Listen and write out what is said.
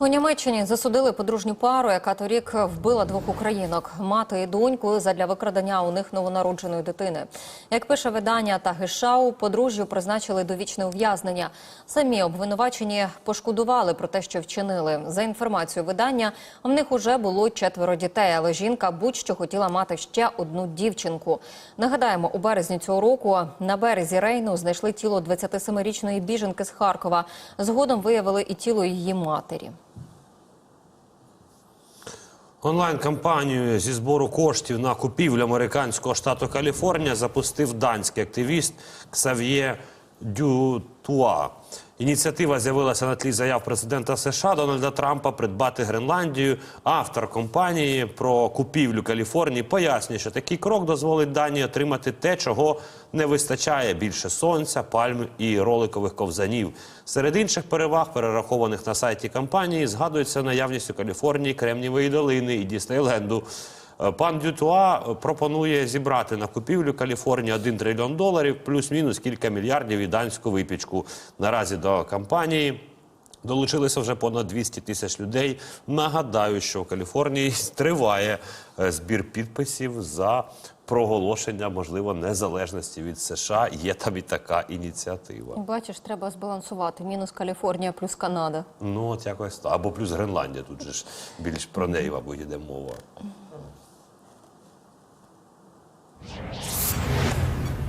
У Німеччині засудили подружню пару, яка торік вбила двох українок мати і доньку задля викрадення у них новонародженої дитини. Як пише видання Тагишау, подружжю призначили довічне ув'язнення. Самі обвинувачені пошкодували про те, що вчинили. За інформацією видання, в них уже було четверо дітей, але жінка будь-що хотіла мати ще одну дівчинку. Нагадаємо, у березні цього року на березі Рейну знайшли тіло 27-річної біженки з Харкова. Згодом виявили і тіло її матері. Онлайн-кампанію зі збору коштів на купівлю американського штату Каліфорнія запустив данський активіст Ксав'є Дютуа. Ініціатива з'явилася на тлі заяв президента США Дональда Трампа придбати Гренландію. Автор компанії про купівлю Каліфорнії пояснює, що такий крок дозволить Данії отримати те, чого не вистачає більше сонця, пальм і роликових ковзанів. Серед інших переваг, перерахованих на сайті компанії, згадується наявність у Каліфорнії Кремнієвої долини і Діснейленду. Е, Пан Дютуа пропонує зібрати на купівлю Каліфорнії 1 трильйон доларів, плюс-мінус кілька мільярдів і данську випічку. Наразі до кампанії долучилися вже понад 200 тисяч людей. Нагадаю, що в Каліфорнії триває е, збір підписів за проголошення, можливо, незалежності від США. Є там і така ініціатива. Бачиш, треба збалансувати. Мінус Каліфорнія плюс Канада. Ну, от якось. Або плюс Гренландія. Тут же ж більш про неї, мабуть, йде мова.